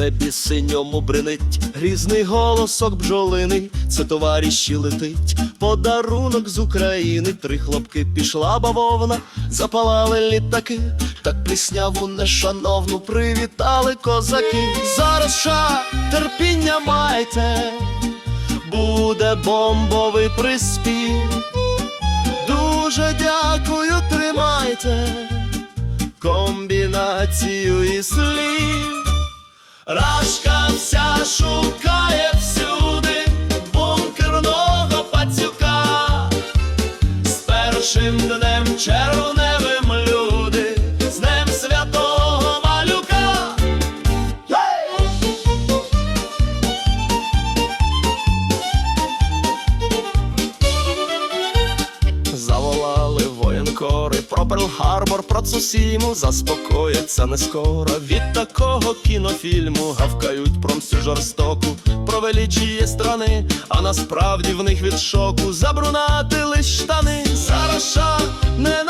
небі синьому бринить, грізний голосок бджолиний, це товариші летить, подарунок з України, три хлопки пішла бавовна, запалали літаки, так плісняву нешановну привітали козаки. Зараз ша терпіння майте, буде бомбовий приспів. Дуже дякую, тримайте комбінацію і слів. Рашка вся шукає про Перл-Харбор, про Цусіму заспокояться не скоро. Від такого кінофільму гавкають про всю жорстоку, про величіє страни, а насправді в них від шоку забрунатили штани. Зараз ша не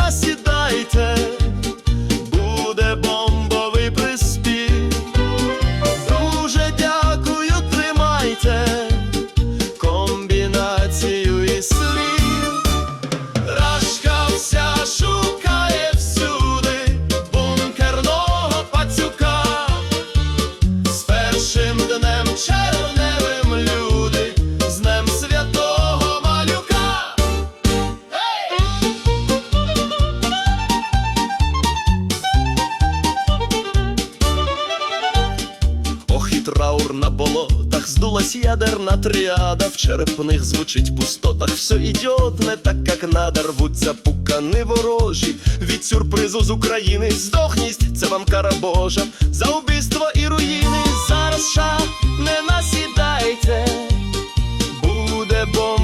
траур на болотах, здулась ядерна тріада, в черепних звучить пустотах, все ідіотне, так як надо, рвуться пукани ворожі. Від сюрпризу з України здохність, це вам кара Божа, за убійство і руїни. Зараз ша не насідайте, буде бомба.